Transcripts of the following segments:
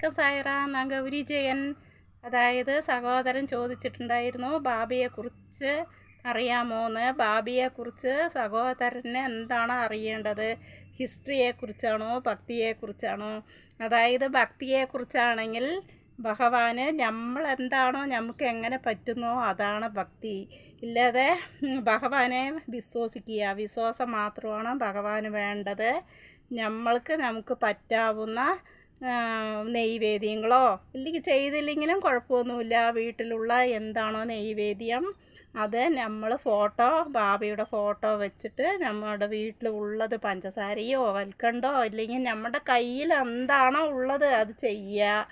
വണക്കം സായറ നഗൗരിജയൻ ഗൗരി ജയൻ അതായത് സഹോദരൻ ചോദിച്ചിട്ടുണ്ടായിരുന്നു ബാബിയെക്കുറിച്ച് അറിയാമോന്ന്? ബാബിയെക്കുറിച്ച് സഹോദരന് എന്താണ് അറിയേണ്ടത്? ഹിസ്റ്ററിയെക്കുറിച്ചാണോ? ഭക്തിയെക്കുറിച്ചാണോ? അതായത് ഭക്തിയെക്കുറിച്ചാണെങ്കിൽ ഭഗവാന് നമ്മൾ എന്താണോ നമുക്ക് എങ്ങനെ പറ്റുന്നോ അതാണ് ഭക്തി. ഇല്ലാതെ ഭഗവാനെ വിശ്വസിക്കുക വിശ്വാസം മാത്രമാണ് ഭഗവാന് വേണ്ടത്. നമ്മൾക്ക് നമുക്ക് പറ്റാവുന്ന നെയ്വേദ്യങ്ങളോ ഇല്ലെങ്കിൽ ചെയ്തില്ലെങ്കിലും കുഴപ്പമൊന്നുമില്ല. വീട്ടിലുള്ള എന്താണോ നെയ്വേദ്യം അത് നമ്മൾ ഫോട്ടോ ബാബയുടെ ഫോട്ടോ വെച്ചിട്ട് നമ്മുടെ വീട്ടിൽ ഉള്ളത് പഞ്ചസാരയോ വൽക്കണ്ടോ ഇല്ലെങ്കിൽ നമ്മുടെ കയ്യിൽ എന്താണോ ഉള്ളത് അത് ചെയ്യുക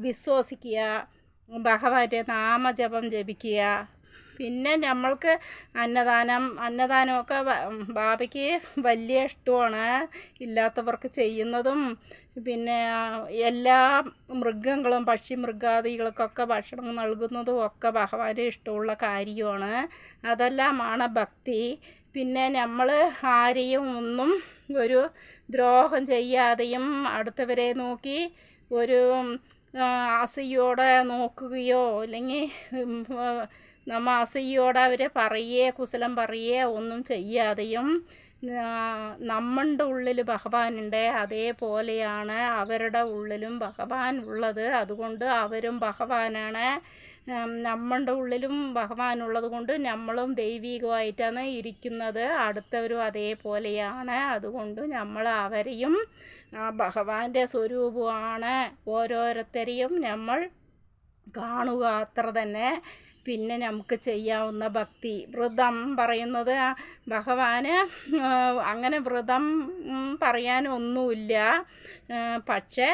വിശ്വസിക്കുക ഭഗവാന്റെ നാമജപം ജപിക്കുക പിന്നെ നമ്മൾക്ക് അന്നദാനം അന്നദാനമൊക്കെ ബാബയ്ക്ക് വലിയ ഇഷ്ടമാണ്. ഇല്ലാത്തവർക്ക് ചെയ്യുന്നതും പിന്നെ എല്ലാ മൃഗങ്ങളും പക്ഷി മൃഗാദികൾക്കൊക്കെ ഭക്ഷണം നൽകുന്നതും ഒക്കെ ഭഗവാന്റെ ഇഷ്ടമുള്ള കാര്യമാണ്. അതെല്ലാമാണ് ഭക്തി. പിന്നെ നമ്മൾ ആരെയും ഒന്നും ഒരു ദ്രോഹം ചെയ്യാതെയും അടുത്തവരെ നോക്കി ഒരു ആസയോടെ നോക്കുകയോ അല്ലെങ്കിൽ നമ്മൾ അസൂയോടെ അവർ പറയേ കുശലം പറയേ ഒന്നും ചെയ്യാതെയും നമ്മളുടെ ഉള്ളിൽ ഭഗവാനുണ്ട് അതേപോലെയാണ് അവരുടെ ഉള്ളിലും ഭഗവാൻ ഉള്ളത്. അതുകൊണ്ട് അവരും ഭഗവാനാണ്. നമ്മളുടെ ഉള്ളിലും ഭഗവാൻ ഉള്ളത് കൊണ്ട് നമ്മളും ദൈവികമായിട്ടാണ് ഇരിക്കുന്നത്. അടുത്തവരും അതേപോലെയാണ്. അതുകൊണ്ട് നമ്മൾ അവരെയും ഭഗവാന്റെ സ്വരൂപമാണ് ഓരോരുത്തരെയും നമ്മൾ കാണുക അത്ര തന്നെ. പിന്നെ നമുക്ക് ചെയ്യാവുന്ന ഭക്തി. വ്രതം പറയുന്നത് ഭഗവാന് അങ്ങനെ വ്രതം പറയാനൊന്നുമില്ല പക്ഷേ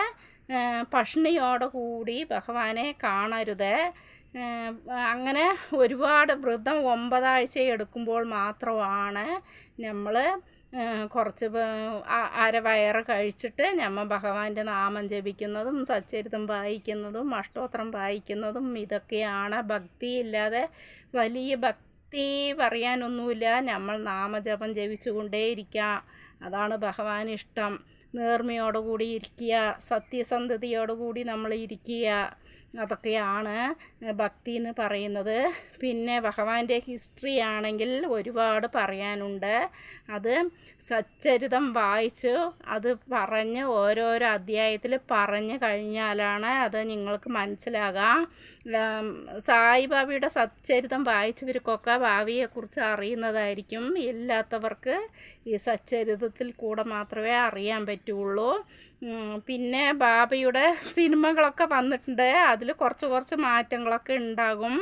ആ, പഷ്ണിയോടെ കൂടി ഭഗവാനെ കാണരുത്. അങ്ങനെ ഒരുപാട് വ്രതം ഒമ്പതാഴ്ച എടുക്കുമ്പോൾ മാത്രമാണ് നമ്മൾ കുറച്ച് അര വയറ് കഴിച്ചിട്ട് നമ്മൾ ഭഗവാന്റെ നാമം ജപിക്കുന്നതും സച്ചരിതം വായിക്കുന്നതും അഷ്ടോത്രം വായിക്കുന്നതും ഇതൊക്കെയാണ്. ഭക്തി ഇല്ലാതെ വലിയ ഭക്തി പറയാനൊന്നുമില്ല. നമ്മൾ നാമജപം ജപിച്ചുകൊണ്ടേയിരിക്കുക അതാണ് ഭഗവാൻ ഇഷ്ടം. നേർമയോടുകൂടി ഇരിക്കുക. സത്യസന്ധതയോടുകൂടി നമ്മൾ ഇരിക്കുക. അതൊക്കെയാണ് ഭക്തി എന്ന് പറയുന്നത്. പിന്നെ ഭഗവാന്റെ ഹിസ്റ്ററി ആണെങ്കിൽ ഒരുപാട് പറയാനുണ്ട്. അത് സച്ചരിതം വായിച്ചു അത് പറഞ്ഞ് ഓരോരോ അധ്യായത്തിൽ പറഞ്ഞു കഴിഞ്ഞാലാണ് അത് നിങ്ങൾക്ക് മനസ്സിലാകാം. സായിബാബയുടെ സച്ചരിതം വായിച്ചവർക്കൊക്കെ ഭാവിയെക്കുറിച്ച് അറിയുന്നതായിരിക്കും. ഇല്ലാത്തവർക്ക് ഈ സച്ചരിതത്തിൽ കൂടെ മാത്രമേ അറിയാൻ പറ്റുള്ളൂ. പിന്നെ ബാബയുടെ സിനിമകളൊക്കെ വന്നിട്ടുണ്ട്. അതിൽ കുറച്ച് കുറച്ച് മാറ്റങ്ങളൊക്കെ ഉണ്ടാകും.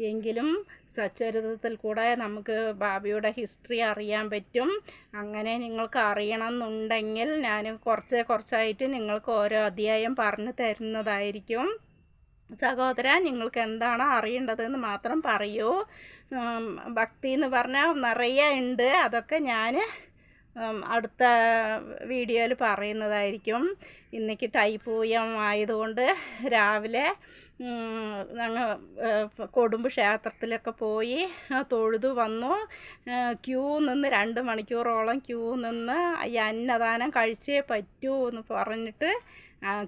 എങ്കിലും സച്ചരിതത്തിൽ കൂടെ നമുക്ക് ബാബിയുടെ ഹിസ്റ്ററി അറിയാൻ പറ്റും. അങ്ങനെ നിങ്ങൾക്ക് അറിയണം എന്നുണ്ടെങ്കിൽ ഞാൻ കുറച്ച് കുറച്ചായിട്ട് നിങ്ങൾക്ക് ഓരോ അധ്യായം പറഞ്ഞു തരുന്നതായിരിക്കും. സഹോദര നിങ്ങൾക്ക് എന്താണ് അറിയേണ്ടതെന്ന് മാത്രം പറയൂ. ഭക്തി എന്ന് പറഞ്ഞാൽ നിറയെ ഉണ്ട്. അതൊക്കെ ഞാൻ അടുത്ത വീഡിയോയിൽ പറയുന്നതായിരിക്കും. ഇന്നേക്ക് തൈപ്പൂയം ആയതുകൊണ്ട് രാവിലെ ഞങ്ങൾ കൊടുമ്പ് ക്ഷേത്രത്തിലൊക്കെ പോയി തൊഴുതു വന്നു. ക്യൂ നിന്ന് രണ്ട് മണിക്കൂറോളം ക്യൂ നിന്ന് ഈ അന്നദാനം കഴിച്ചേ പറ്റൂ എന്ന് പറഞ്ഞിട്ട്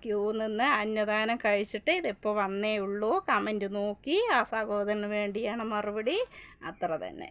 ക്യൂ നിന്ന് അന്നദാനം കഴിച്ചിട്ട് ഇതിപ്പോൾ വന്നേ ഉള്ളൂ. കമന്റ് നോക്കി ആ സഹോദരന് വേണ്ടിയാണ് മറുപടി. അത്ര തന്നെ.